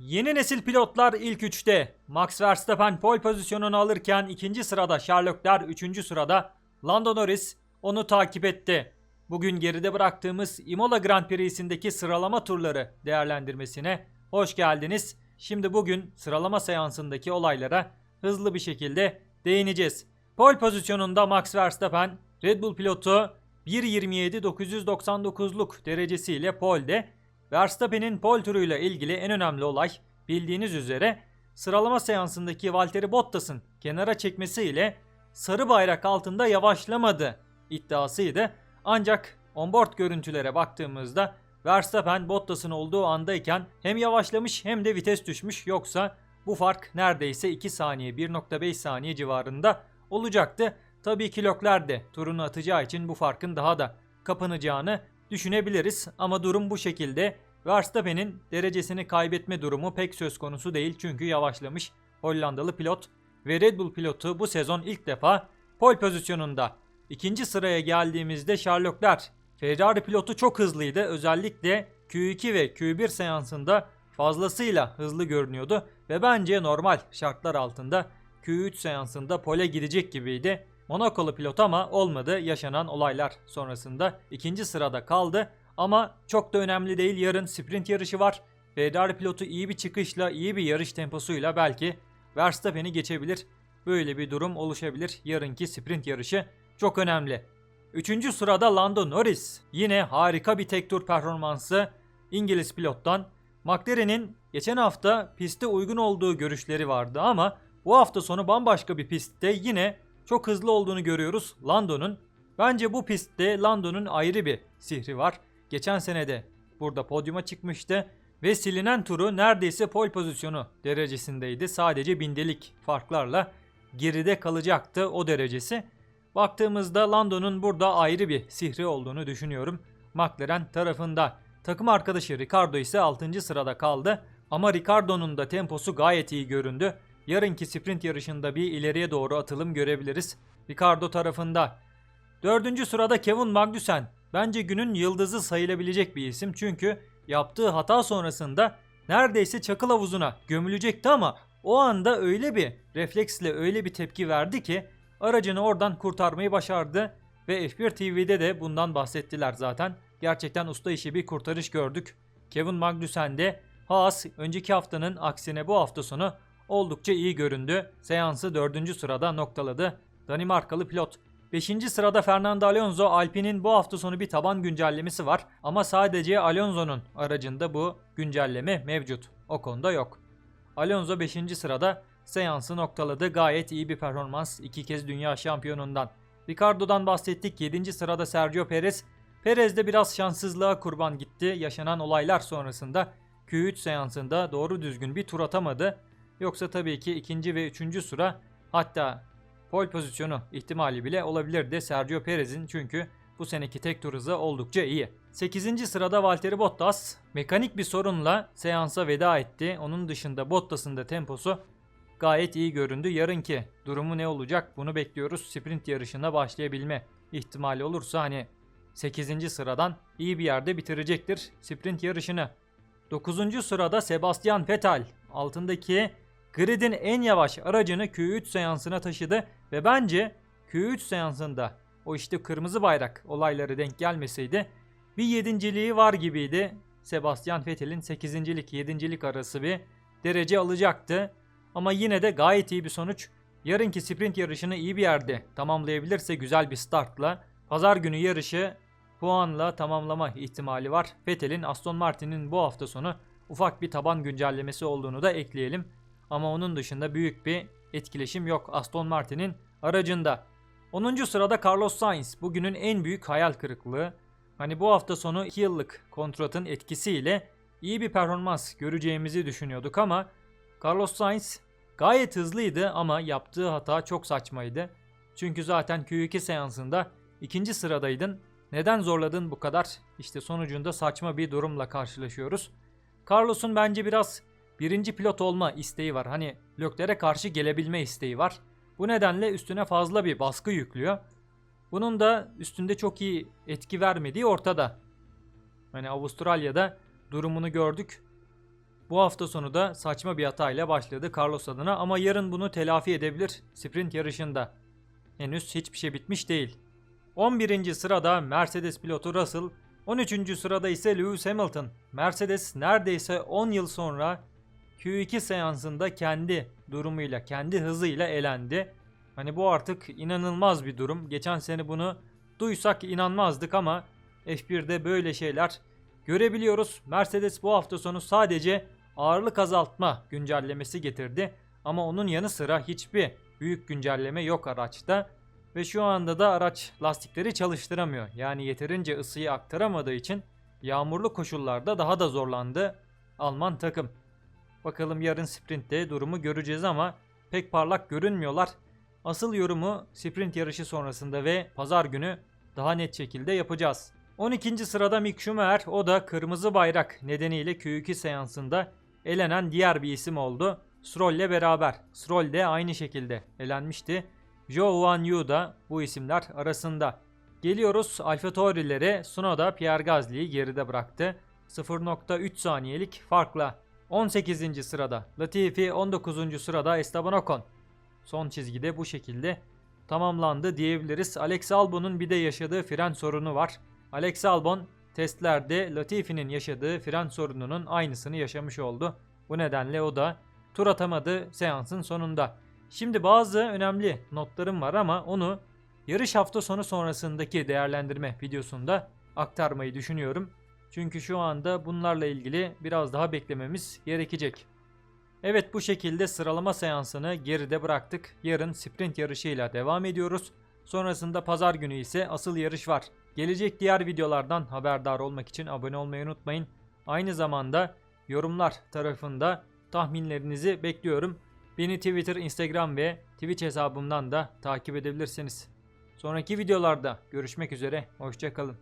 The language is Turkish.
Yeni nesil pilotlar ilk üçte. Max Verstappen pole pozisyonunu alırken ikinci sırada Charles Leclerc, üçüncü sırada Lando Norris onu takip etti. Bugün geride bıraktığımız Imola Grand Prix'sindeki sıralama turları değerlendirmesine hoş geldiniz. Şimdi bugün sıralama seansındaki olaylara hızlı bir şekilde değineceğiz. Pole pozisyonunda Max Verstappen, Red Bull pilotu 1.27.999'luk derecesiyle pole'de. Verstappen'in pole turuyla ilgili en önemli olay bildiğiniz üzere sıralama seansındaki Valtteri Bottas'ın kenara çekmesiyle sarı bayrak altında yavaşlamadı iddiasıydı. Ancak onboard görüntülere baktığımızda Verstappen Bottas'ın olduğu andayken hem yavaşlamış hem de vites düşmüş yoksa bu fark neredeyse 2 saniye 1.5 saniye civarında olacaktı. Tabii ki Leclerc de turunu atacağı için bu farkın daha da kapanacağını düşünebiliriz ama durum bu şekilde. Verstappen'in derecesini kaybetme durumu pek söz konusu değil çünkü yavaşlamış Hollandalı pilot ve Red Bull pilotu bu sezon ilk defa pole pozisyonunda. İkinci sıraya geldiğimizde Leclerc, Ferrari pilotu çok hızlıydı. Özellikle Q2 ve Q1 seansında fazlasıyla hızlı görünüyordu ve bence normal şartlar altında Q3 seansında pole gidecek gibiydi. Monakolu pilot ama olmadı yaşanan olaylar sonrasında ikinci sırada kaldı. Ama çok da önemli değil yarın sprint yarışı var. Ferrari pilotu iyi bir çıkışla iyi bir yarış temposuyla belki Verstappen'i geçebilir. Böyle bir durum oluşabilir. Yarınki sprint yarışı çok önemli. Üçüncü sırada Lando Norris. Yine harika bir tek tur performansı İngiliz pilottan. McLaren'in geçen hafta piste uygun olduğu görüşleri vardı ama bu hafta sonu bambaşka bir pistte yine çok hızlı olduğunu görüyoruz Lando'nun. Bence bu pistte Lando'nun ayrı bir sihri var. Geçen sene de burada podyuma çıkmıştı ve silinen turu neredeyse pole pozisyonu derecesindeydi. Sadece bindelik farklarla geride kalacaktı o derecesi. Baktığımızda Lando'nun burada ayrı bir sihri olduğunu düşünüyorum. McLaren tarafında. Takım arkadaşı Ricardo ise 6. sırada kaldı. Ama Ricardo'nun da temposu gayet iyi göründü. Yarınki sprint yarışında bir ileriye doğru atılım görebiliriz. Ricardo tarafında. Dördüncü sırada Kevin Magnussen. Bence günün yıldızı sayılabilecek bir isim. Çünkü yaptığı hata sonrasında neredeyse çakıl havuzuna gömülecekti ama o anda öyle bir refleksle öyle bir tepki verdi ki aracını oradan kurtarmayı başardı. Ve F1 TV'de de bundan bahsettiler zaten. Gerçekten usta işi bir kurtarış gördük. Kevin Magnussen de Haas önceki haftanın aksine bu hafta sonu oldukça iyi göründü. Seansı 4. sırada noktaladı. Danimarkalı pilot. 5. sırada Fernando Alonso Alpine'in bu hafta sonu bir taban güncellemesi var ama sadece Alonso'nun aracında bu güncelleme mevcut. O konuda yok. Alonso 5. sırada seansı noktaladı. Gayet iyi bir performans iki kez dünya şampiyonundan. Ricardo'dan bahsettik. 7. sırada Sergio Perez. Perez de biraz şanssızlığa kurban gitti. Yaşanan olaylar sonrasında Q3 seansında doğru düzgün bir tur atamadı. Yoksa tabii ki ikinci ve üçüncü sıra hatta pole pozisyonu ihtimali bile olabilirdi Sergio Perez'in çünkü bu seneki tek tur hızı oldukça iyi. 8. sırada Valtteri Bottas mekanik bir sorunla seansa veda etti. Onun dışında Bottas'ın da temposu gayet iyi göründü. Yarınki durumu ne olacak bunu bekliyoruz. Sprint yarışına başlayabilme ihtimali olursa hani 8. sıradan iyi bir yerde bitirecektir sprint yarışını. 9. sırada Sebastian Vettel altındaki gridin en yavaş aracını Q3 seansına taşıdı ve bence Q3 seansında o işte kırmızı bayrak olayları denk gelmeseydi bir yedinciliği var gibiydi. Sebastian Vettel'in 8.lik 7.lik arası bir derece alacaktı. Ama yine de gayet iyi bir sonuç. Yarınki sprint yarışını iyi bir yerde tamamlayabilirse güzel bir startla pazar günü yarışı puanla tamamlama ihtimali var. Vettel'in Aston Martin'in bu hafta sonu ufak bir taban güncellemesi olduğunu da ekleyelim. Ama onun dışında büyük bir etkileşim yok Aston Martin'in aracında. 10. sırada Carlos Sainz bugünün en büyük hayal kırıklığı. Hani bu hafta sonu 2 yıllık kontratın etkisiyle iyi bir performans göreceğimizi düşünüyorduk ama Carlos Sainz gayet hızlıydı ama yaptığı hata çok saçmaydı. Çünkü zaten Q2 seansında ikinci sıradaydın. Neden zorladın bu kadar? İşte sonucunda saçma bir durumla karşılaşıyoruz. Carlos'un bence biraz birinci pilot olma isteği var. Hani Leclerc'e karşı gelebilme isteği var. Bu nedenle üstüne fazla bir baskı yüklüyor. Bunun da üstünde çok iyi etki vermediği ortada. Hani Avustralya'da durumunu gördük. Bu hafta sonu da saçma bir hatayla başladı Carlos adına ama yarın bunu telafi edebilir sprint yarışında. Henüz hiçbir şey bitmiş değil. 11. sırada Mercedes pilotu Russell, 13. sırada ise Lewis Hamilton. Mercedes neredeyse 10 yıl sonra Q2 seansında kendi durumuyla, kendi hızıyla elendi. Hani bu artık inanılmaz bir durum. Geçen sene bunu duysak inanmazdık ama F1'de böyle şeyler görebiliyoruz. Mercedes bu hafta sonu sadece ağırlık azaltma güncellemesi getirdi. Ama onun yanı sıra hiçbir büyük güncelleme yok araçta. Ve şu anda da araç lastikleri çalıştıramıyor. Yani yeterince ısıyı aktaramadığı için yağmurlu koşullarda daha da zorlandı Alman takım. Bakalım yarın sprintte durumu göreceğiz ama pek parlak görünmüyorlar. Asıl yorumu sprint yarışı sonrasında ve pazar günü daha net şekilde yapacağız. 12. sırada Mick Schumacher o da kırmızı bayrak nedeniyle Q2 seansında elenen diğer bir isim oldu. Stroll ile beraber. Stroll de aynı şekilde elenmişti. Zhou Guan Yu da bu isimler arasında. Geliyoruz Alfa Tauri'lere. Tsunoda Pierre Gasly'yi geride bıraktı. 0.3 saniyelik farkla. 18. sırada Latifi, 19. sırada Esteban Ocon. Son çizgide bu şekilde tamamlandı diyebiliriz. Alex Albon'un bir de yaşadığı fren sorunu var. Alex Albon testlerde Latifi'nin yaşadığı fren sorununun aynısını yaşamış oldu. Bu nedenle o da tur atamadı seansın sonunda. Şimdi bazı önemli notlarım var ama onu yarış hafta sonu sonrasındaki değerlendirme videosunda aktarmayı düşünüyorum. Çünkü şu anda bunlarla ilgili biraz daha beklememiz gerekecek. Evet bu şekilde sıralama seansını geride bıraktık. Yarın sprint yarışıyla devam ediyoruz. Sonrasında pazar günü ise asıl yarış var. Gelecek diğer videolardan haberdar olmak için abone olmayı unutmayın. Aynı zamanda yorumlar tarafında tahminlerinizi bekliyorum. Beni Twitter, Instagram ve Twitch hesabımdan da takip edebilirsiniz. Sonraki videolarda görüşmek üzere. Hoşçakalın.